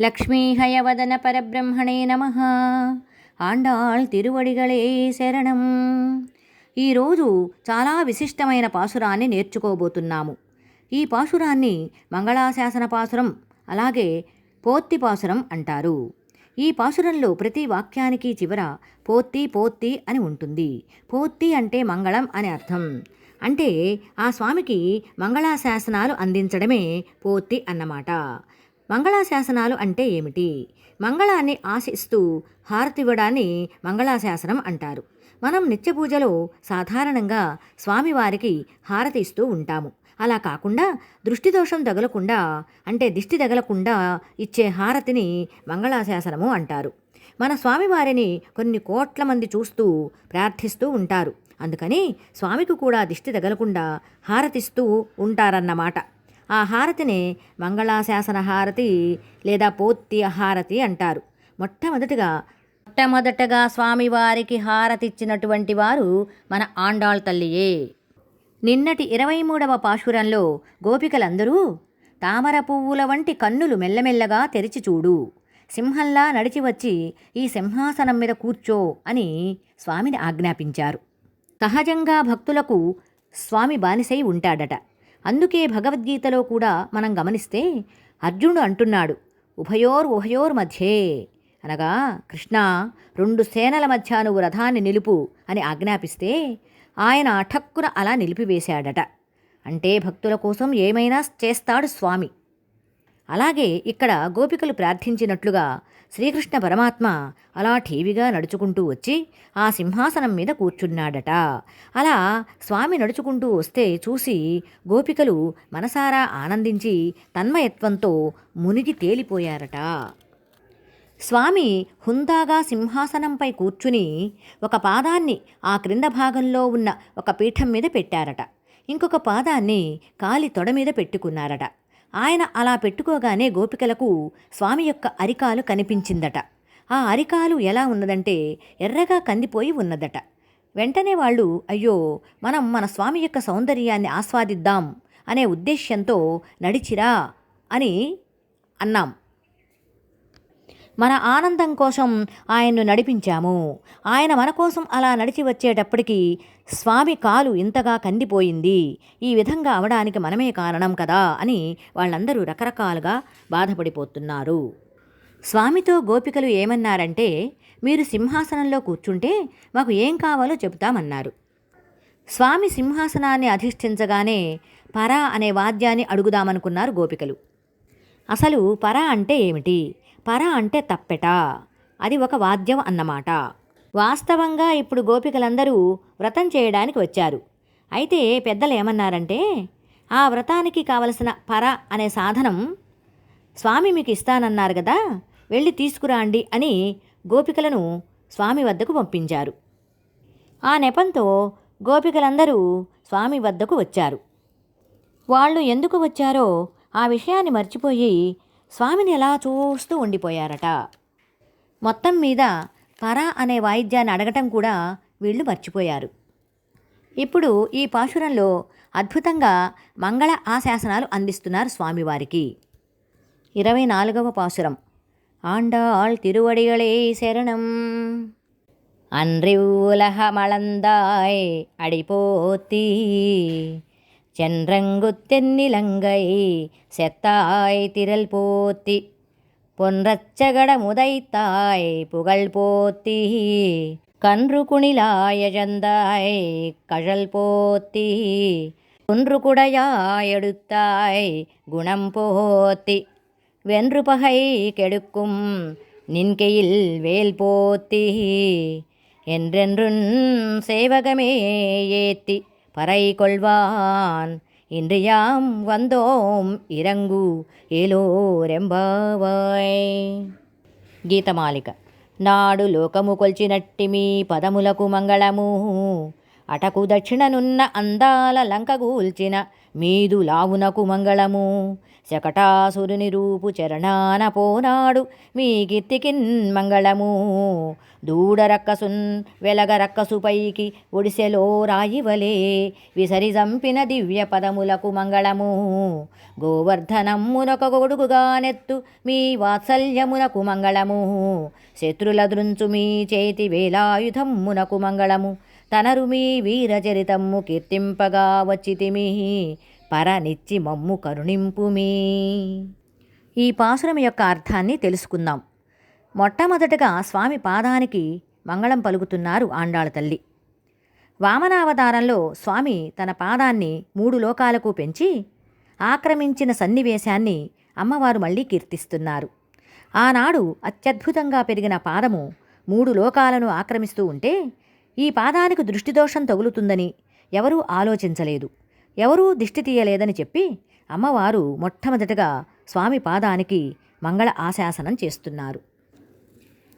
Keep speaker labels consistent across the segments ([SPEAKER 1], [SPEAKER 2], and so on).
[SPEAKER 1] లక్ష్మీహయవదన పరబ్రహ్మణే నమ. ఆండాళ్ తిరువడిగళే శరణం. ఈరోజు చాలా విశిష్టమైన పాసురాన్ని నేర్చుకోబోతున్నాము. ఈ పాసురాన్ని మంగళాశాసన పాసురం అలాగే పోత్తి పాసురం అంటారు. ఈ పాసురంలో ప్రతి వాక్యానికి చివర పోత్తి పోత్తి అని ఉంటుంది. పోత్తి అంటే మంగళం అని అర్థం. అంటే ఆ స్వామికి మంగళాశాసనాలు అందించడమే పోత్తి అన్నమాట. మంగళాశాసనాలు అంటే ఏమిటి? మంగళాన్ని ఆశిస్తూ హారతివ్వడాన్ని మంగళాశాసనం అంటారు. మనం నిత్య పూజలో సాధారణంగా స్వామివారికి హారతి ఇస్తూ ఉంటాము. అలా కాకుండా దృష్టి దోషం తగలకుండా అంటే దిష్టి తగలకుండా ఇచ్చే హారతిని మంగళాశాసనము అంటారు. మన స్వామివారిని కొన్ని కోట్ల మంది చూస్తూ ప్రార్థిస్తూ ఉంటారు. అందుకని స్వామికి కూడా దిష్టి తగలకుండా హారతిస్తూ ఉంటారన్నమాట. ఆ హారతిని మంగళాశాసన హారతి లేదా పోత్తి హారతి అంటారు. మొట్టమొదటిగా మొట్టమొదటగా స్వామివారికి హారతిచ్చినటువంటి వారు మన ఆండాళ్ తల్లియే. నిన్నటి ఇరవై మూడవ పాశురంలో గోపికలందరూ తామర పువ్వుల వంటి కన్నులు మెల్లమెల్లగా తెరిచి చూడు. సింహంలా నడిచి వచ్చి ఈ సింహాసనం మీద కూర్చో అని స్వామిని ఆజ్ఞాపించారు. సహజంగా భక్తులకు స్వామి బానిసై ఉంటాడట. అందుకే భగవద్గీతలో కూడా మనం గమనిస్తే అర్జునుడు అంటున్నాడు ఉభయోర్ ఉభయోర్ మధ్యే. అనగా కృష్ణ రెండు సేనల మధ్య నువ్వు రథాన్ని నిలుపు అని ఆజ్ఞాపిస్తే ఆయన అఠక్కున అలా నిలిపివేశాడట. అంటే భక్తుల కోసం ఏమైనా చేస్తాడు స్వామి. అలాగే ఇక్కడ గోపికలు ప్రార్థించినట్లుగా శ్రీకృష్ణ పరమాత్మ అలా ఠీవిగా నడుచుకుంటూ వచ్చి ఆ సింహాసనం మీద కూర్చున్నాడట. అలా స్వామి నడుచుకుంటూ వస్తే చూసి గోపికలు మనసారా ఆనందించి తన్మయత్వంతో మునిగి తేలిపోయారట. స్వామి హుందాగా సింహాసనంపై కూర్చుని ఒక పాదాన్ని ఆ క్రింద భాగంలో ఉన్న ఒక పీఠం మీద పెట్టారట. ఇంకొక పాదాన్ని కాలి తొడ మీద పెట్టుకున్నారట. ఆయన అలా పెట్టుకోగానే గోపికలకు స్వామి యొక్క అరికాలు కనిపించిందట. ఆ అరికాలు ఎలా ఉన్నదంటే ఎర్రగా కందిపోయి ఉన్నదట. వెంటనే వాళ్ళు అయ్యో మనం మన స్వామి యొక్క సౌందర్యాన్ని ఆస్వాదిద్దాం అనే ఉద్దేశ్యంతో నడిచిరా అని అన్నాం. మన ఆనందం కోసం ఆయన్ను నడిపించాము. ఆయన మన కోసం అలా నడిచి వచ్చేటప్పటికీ స్వామి కాలు ఇంతగా కందిపోయింది. ఈ విధంగా అవడానికి మనమే కారణం కదా అని వాళ్ళందరూ రకరకాలుగా బాధపడిపోతున్నారు. స్వామితో గోపికలు ఏమన్నారంటే మీరు సింహాసనంలో కూర్చుంటే మాకు ఏం కావాలో చెబుతామన్నారు. స్వామి సింహాసనాన్ని అధిష్ఠించగానే పరా అనే వాద్యాన్ని అడుగుదామనుకున్నారు గోపికలు. అసలు పర అంటే ఏమిటి? పర అంటే తప్పెట. అది ఒక వాద్యం అన్నమాట. వాస్తవంగా ఇప్పుడు గోపికలందరూ వ్రతం చేయడానికి వచ్చారు. అయితే పెద్దలు ఏమన్నారంటే ఆ వ్రతానికి కావలసిన పర అనే సాధనం స్వామి మీకు ఇస్తానన్నారు కదా వెళ్ళి తీసుకురాండి అని గోపికలను స్వామి వద్దకు పంపించారు. ఆ నెపంతో గోపికలందరూ స్వామి వద్దకు వచ్చారు. వాళ్ళు ఎందుకు వచ్చారో ఆ విషయాన్ని మర్చిపోయి స్వామిని ఎలా చూస్తూ ఉండిపోయారట మొత్తం మీద పర అనే వాయిద్యాన్ని అడగటం కూడా వీళ్ళు మర్చిపోయారు ఇప్పుడు ఈ పాశురంలో అద్భుతంగా మంగళ ఆశాసనాలు అందిస్తున్నారు స్వామివారికి ఇరవై నాలుగవ పాశురం ఆండాళ్ తిరువడిగళే శరణం அன்றிவுலக மளந்தாய் அடிபோத்தி சென்றங்கு தென்னிலங்கை செத்தாய் திரள் போத்தி. பொன்றச்சகடமுதைத்தாய் புகழ் போத்தி. கன்று குணிலாயழந்தாய் கழல் போத்தி. குன்று குடையாயெடுத்தாய் குணம் போத்தி. வென்று பகை கெடுக்கும் நின்கையில் வேல் போத்தி. என்றென்றுன் சேவகமே ஏத்தி. பறை கொள்வான் இன்று யாம் வந்தோம் ఇరంగు ఏలోరెంబావాయ్ గీతమాలిక నాడు లోకము కొల్చినట్టి మీ పదములకు మంగళము అటకు దక్షిణనున్న అందాల లంక గూల్చిన మీదు లావునకు మంగళము శకటాసురుని రూపు చరణాన పోనాడు. మీ కీర్తికిన్ మంగళము. దూడరక్కసున్ వెలగరక్కసు పైకి ఒడిసెలో రాయివలే. విసరి చంపిన దివ్య పదములకు మంగళము. గోవర్ధనమ్మునొక గొడుగుగా నెత్తు మీ వాత్సల్యమునకు మంగళము. శత్రుల దృంచు మీ చేతి వేలాయుధమ్మునకు మంగళము. తనరు మీ వీరచరితమ్ము కీర్తింపగా వచ్చితిమి. పరనిచ్చి మమ్ము కరుణింపుమీ. ఈ పాసురం యొక్క అర్థాన్ని తెలుసుకుందాం. మొట్టమొదటగా స్వామి పాదానికి మంగళం పలుకుతున్నారు ఆండాళ తల్లి. వామనావతారంలో స్వామి తన పాదాన్ని మూడు లోకాలకు పెంచి ఆక్రమించిన సన్నివేశాన్ని అమ్మవారు మళ్ళీ కీర్తిస్తున్నారు. ఆనాడు అత్యద్భుతంగా పెరిగిన పాదము మూడు లోకాలను ఆక్రమిస్తూ ఉంటే ఈ పాదానికి దృష్టిదోషం తగులుతుందని ఎవరూ ఆలోచించలేదు. ఎవరూ దిష్టి తీయలేదని చెప్పి అమ్మవారు మొట్టమొదటగా స్వామి పాదానికి మంగళ ఆశాసనం చేస్తున్నారు.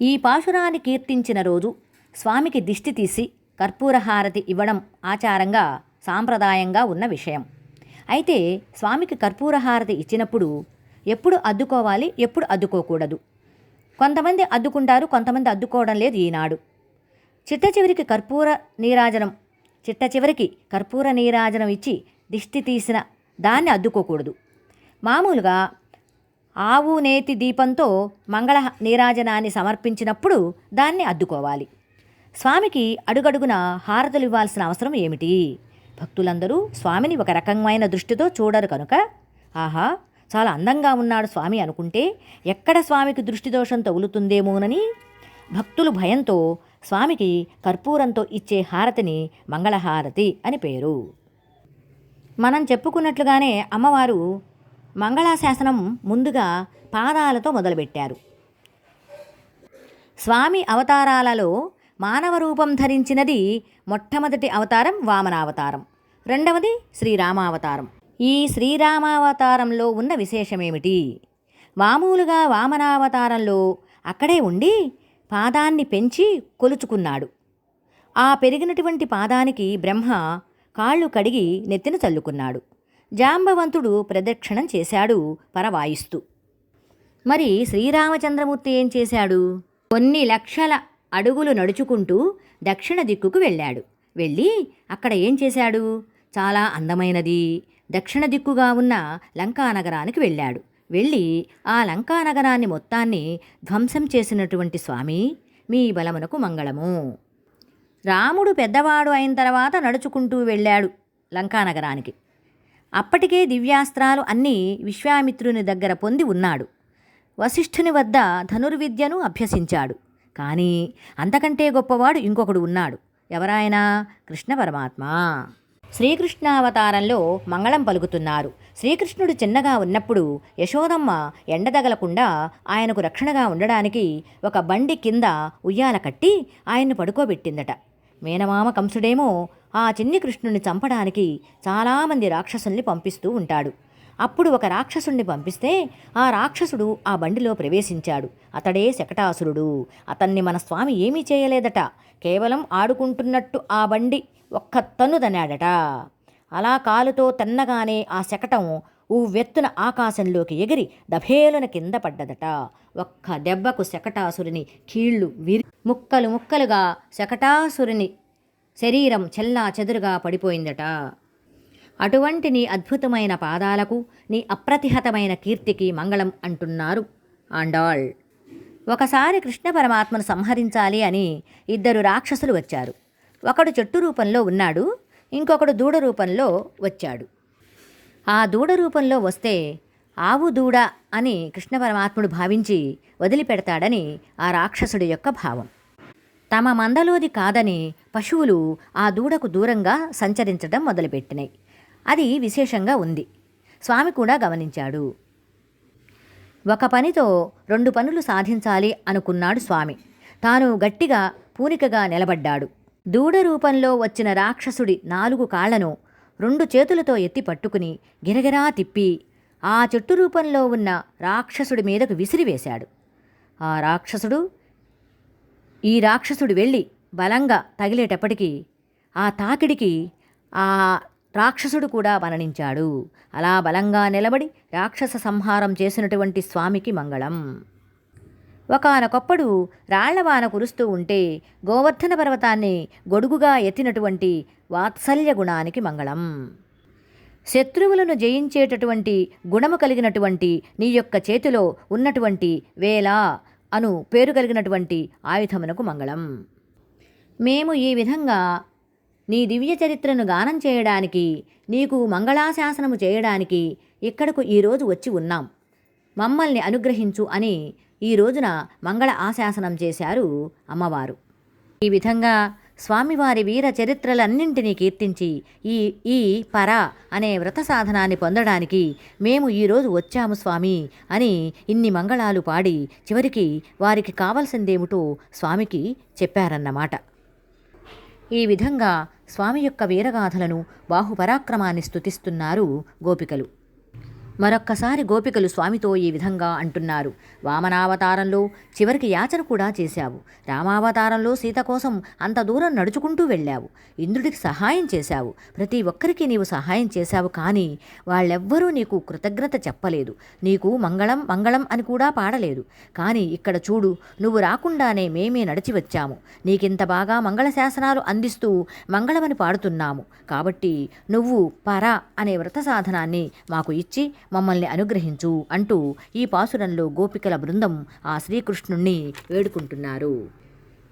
[SPEAKER 1] ఈ పాశురాన్ని కీర్తించిన రోజు స్వామికి దిష్టి తీసి కర్పూరహారతి ఇవ్వడం ఆచారంగా సాంప్రదాయంగా ఉన్న విషయం. అయితే స్వామికి కర్పూరహారతి ఇచ్చినప్పుడు ఎప్పుడు అద్దుకోవాలి ఎప్పుడు అద్దుకోకూడదు. కొంతమంది అద్దుకుంటారు కొంతమంది అద్దుకోవడం లేదు ఈనాడు. చిట్ట చివరికి కర్పూర నీరాజనం చిట్ట చివరికి కర్పూర నీరాజనం ఇచ్చి దిష్టి తీసిన దాన్ని అద్దుకోకూడదు. మామూలుగా ఆవు నేతి దీపంతో మంగళ నీరాజనాన్ని సమర్పించినప్పుడు దాన్ని అద్దుకోవాలి. స్వామికి అడుగడుగున హారతులు ఇవ్వాల్సిన అవసరం ఏమిటి? భక్తులందరూ స్వామిని ఒక రకమైన దృష్టితో చూడరు కనుక? ఆహా చాలా అందంగా ఉన్నాడు స్వామి అనుకుంటే ఎక్కడ స్వామికి దృష్టిదోషం తగులుతుందేమోనని భక్తులు భయంతో స్వామికి కర్పూరంతో ఇచ్చే హారతిని మంగళహారతి అని పేరు. మనం చెప్పుకున్నట్లుగానే అమ్మవారు మంగళాశాసనం ముందుగా పాదాలతో మొదలుపెట్టారు. స్వామి అవతారాలలో మానవ రూపం ధరించినది మొట్టమొదటి అవతారం వామనావతారం. రెండవది శ్రీరామావతారం. ఈ శ్రీరామావతారంలో ఉన్న విశేషమేమిటి? మామూలుగా వామనావతారంలో అక్కడే ఉండి పాదాన్ని పెంచి కొలుచుకున్నాడు. ఆ పెరిగినటువంటి పాదానికి బ్రహ్మ కాళ్ళు కడిగి నెత్తిన చల్లుకున్నాడు. జాంబవంతుడు ప్రదక్షిణం చేశాడు పరవాయిస్తూ. మరి శ్రీరామచంద్రమూర్తి ఏం చేశాడు? కొన్ని లక్షల అడుగులు నడుచుకుంటూ దక్షిణ దిక్కుకు వెళ్ళాడు. వెళ్ళి అక్కడ ఏం చేశాడు? చాలా అందమైనది. దక్షిణ దిక్కుగా ఉన్న లంకానగరానికి వెళ్ళాడు. వెళ్ళి ఆ లంకానగరాన్ని మొత్తాన్ని ధ్వంసం చేసినటువంటి స్వామి మీ బలమునకు మంగళము. రాముడు పెద్దవాడు అయిన తర్వాత నడుచుకుంటూ వెళ్ళాడు లంకానగరానికి అప్పటికే దివ్యాస్త్రాలు అన్నీ విశ్వామిత్రుని దగ్గర పొంది ఉన్నాడు. వశిష్ఠుని వద్ద ధనుర్విద్యను అభ్యసించాడు. కానీ అంతకంటే గొప్పవాడు ఇంకొకడు ఉన్నాడు. ఎవరాయనా? కృష్ణ పరమాత్మ. శ్రీకృష్ణావతారంలో మంగళం పలుకుతున్నారు. శ్రీకృష్ణుడు చిన్నగా ఉన్నప్పుడు యశోదమ్మ ఎండదగలకుండా ఆయనకు రక్షణగా ఉండడానికి ఒక బండి కింద ఉయ్యాల కట్టి ఆయన్ను పడుకోబెట్టిందట. మేనమామ కంసుడేమో ఆ చిన్ని కృష్ణుని చంపడానికి చాలామంది రాక్షసుల్ని పంపిస్తూ ఉంటాడు. అప్పుడు ఒక రాక్షసుణ్ణి పంపిస్తే ఆ రాక్షసుడు ఆ బండిలో ప్రవేశించాడు. అతడే శకటాసురుడు. అతన్ని మన స్వామి ఏమీ చేయలేదట. కేవలం ఆడుకుంటున్నట్టు ఆ బండి ఒక్క తన్నుదన్నాడట. అలా కాలుతో తన్నగానే ఆ శకటం ఉవ్వెత్తున ఆకాశంలోకి ఎగిరి దభేలున కింద పడ్డదట. ఒక్క దెబ్బకు శకటాసురుని కీళ్ళు విరి ముక్కలు ముక్కలుగా శకటాసురుని శరీరం చెల్లా చెదురుగా పడిపోయిందట. అటువంటి నీ అద్భుతమైన పాదాలకు నీ అప్రతిహతమైన కీర్తికి మంగళం అంటున్నారు ఆండాళ్. ఒకసారి కృష్ణ పరమాత్మను సంహరించాలి అని ఇద్దరు రాక్షసులు వచ్చారు. ఒకడు చెట్టు రూపంలో ఉన్నాడు ఇంకొకడు దూడ రూపంలో వచ్చాడు. ఆ దూడ రూపంలో వస్తే ఆవు దూడ అని కృష్ణ పరమాత్ముడు భావించి వదిలిపెడతాడని ఆ రాక్షసుడి యొక్క భావం. తమ మందలోది కాదని పశువులు ఆ దూడకు దూరంగా సంచరించడం మొదలుపెట్టినాయి అది విశేషంగా ఉంది. స్వామి కూడా గమనించాడు. ఒక పనితో రెండు పనులు సాధించాలి అనుకున్నాడు స్వామి. తాను గట్టిగా పూనికగా నిలబడ్డాడు. దూడ రూపంలో వచ్చిన రాక్షసుడి నాలుగు కాళ్ళను రెండు చేతులతో ఎత్తి పట్టుకుని గిరగిరా తిప్పి ఆ చెట్టు రూపంలో ఉన్న రాక్షసుడి మీదకు విసిరివేశాడు. ఆ రాక్షసుడు ఈ రాక్షసుడు వెళ్ళి బలంగా తగిలేటప్పటికీ ఆ తాకిడికి ఆ రాక్షసుడు కూడా మరణించాడు. అలా బలంగా నిలబడి రాక్షస సంహారం చేసినటువంటి స్వామికి మంగళం. ఒకనొకప్పుడు రాళ్ళవాన కురుస్తూ ఉంటే గోవర్ధన పర్వతాన్ని గొడుగుగా ఎత్తినటువంటి వాత్సల్య గుణానికి మంగళం. శత్రువులను జయించేటటువంటి గుణము కలిగినటువంటి నీ యొక్క చేతిలో ఉన్నటువంటి వేళ అను పేరు కలిగినటువంటి ఆయుధమునకు మంగళం. మేము ఈ విధంగా నీ దివ్య చరిత్రను గానం చేయడానికి నీకు మంగళాశాసనము చేయడానికి ఇక్కడకు ఈరోజు వచ్చి ఉన్నాం. మమ్మల్ని అనుగ్రహించు అని ఈ రోజున మంగళ ఆశాసనం చేశారు అమ్మవారు. ఈ విధంగా స్వామివారి వీర చరిత్రలన్నింటినీ కీర్తించి ఈ ఈ పర అనే వ్రత సాధనాన్ని పొందడానికి మేము ఈరోజు వచ్చాము స్వామి అని ఇన్ని మంగళాలు పాడి చివరికి వారికి కావలసిందేమిటో స్వామికి చెప్పారన్నమాట. ఈ విధంగా స్వామి యొక్క వీరగాథలను బాహుపరాక్రమాన్ని స్తుతిస్తున్నారు గోపికలు. మరొక్కసారి గోపికలు స్వామితో ఈ విధంగా అంటున్నారు. వామనావతారంలో చివరికి యాచన కూడా చేశావు. రామావతారంలో సీత కోసం అంత దూరం నడుచుకుంటూ వెళ్ళావు. ఇంద్రుడికి సహాయం చేశావు. ప్రతి ఒక్కరికి నీవు సహాయం చేశావు కానీ వాళ్ళెవ్వరూ నీకు కృతజ్ఞత చెప్పలేదు. నీకు మంగళం మంగళం అని కూడా పాడలేదు. కానీ ఇక్కడ చూడు నువ్వు రాకుండానే మేమే నడిచి వచ్చాము. నీకింత బాగా మంగళ శాసనాలు అందిస్తూ మంగళమని పాడుతున్నాము. కాబట్టి నువ్వు పర అనే వ్రత సాధనాన్ని మాకు ఇచ్చి మమ్మల్ని అనుగ్రహించు అంటూ ఈ పాసురంలో గోపికల బృందం ఆ శ్రీకృష్ణుణ్ణి వేడుకుంటున్నారు.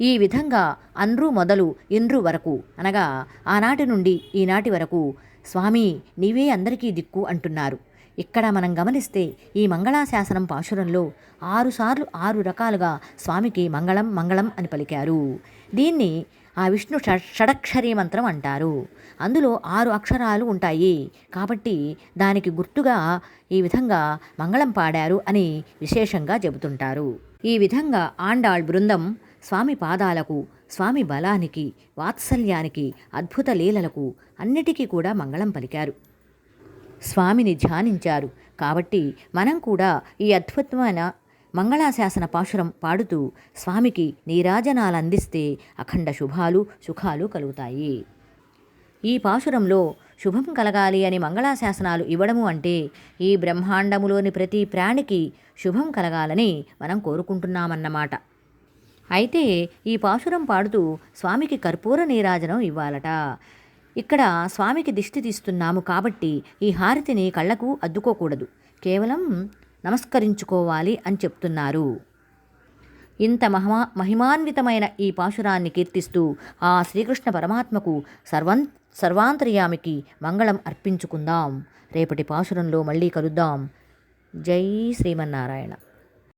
[SPEAKER 1] ఈ విధంగా అన్రు మొదలు ఇండ్రు వరకు అనగా ఆనాటి నుండి ఈనాటి వరకు స్వామి నీవే అందరికీ దిక్కు అంటున్నారు. ఇక్కడ మనం గమనిస్తే ఈ మంగళాశాసనం పాశురంలో ఆరుసార్లు ఆరు రకాలుగా స్వామికి మంగళం మంగళం అని పలికారు. దీన్ని ఆ విష్ణు ష షడక్షరీ మంత్రం అంటారు. అందులో ఆరు అక్షరాలు ఉంటాయి. కాబట్టి దానికి గుర్తుగా ఈ విధంగా మంగళం పాడారు అని విశేషంగా చెబుతుంటారు. ఈ విధంగా ఆండాళ్ బృందం స్వామి పాదాలకు స్వామి బలానికి వాత్సల్యానికి అద్భుత లీలలకు అన్నిటికీ కూడా మంగళం పలికారు. స్వామిని ధ్యానించారు. కాబట్టి మనం కూడా ఈ అద్భుతమైన మంగళాశాసన పాశురం పాడుతూ స్వామికి నీరాజనాలు అందిస్తే అఖండ శుభాలు సుఖాలు కలుగుతాయి. ఈ పాశురంలో శుభం కలగాలి అని మంగళాశాసనాలు ఇవ్వడము అంటే ఈ బ్రహ్మాండములోని ప్రతి ప్రాణికి శుభం కలగాలని మనం కోరుకుంటున్నామన్నమాట. అయితే ఈ పాశురం పాడుతూ స్వామికి కర్పూర నీరాజనం ఇవ్వాలట. ఇక్కడ స్వామికి దిష్టి తీస్తున్నాము కాబట్టి ఈ హారతిని కళ్ళకు అద్దుకోకూడదు. కేవలం నమస్కరించుకోవాలి అని చెప్తున్నారు. ఇంత మహిమా మహిమాన్వితమైన ఈ పాశురాన్ని కీర్తిస్తూ ఆ శ్రీకృష్ణ పరమాత్మకు సర్వం సర్వాంతర్యామికి మంగళం అర్పించుకుందాం. రేపటి పాశురంలో మళ్ళీ కలుద్దాం. జై శ్రీమన్నారాయణ.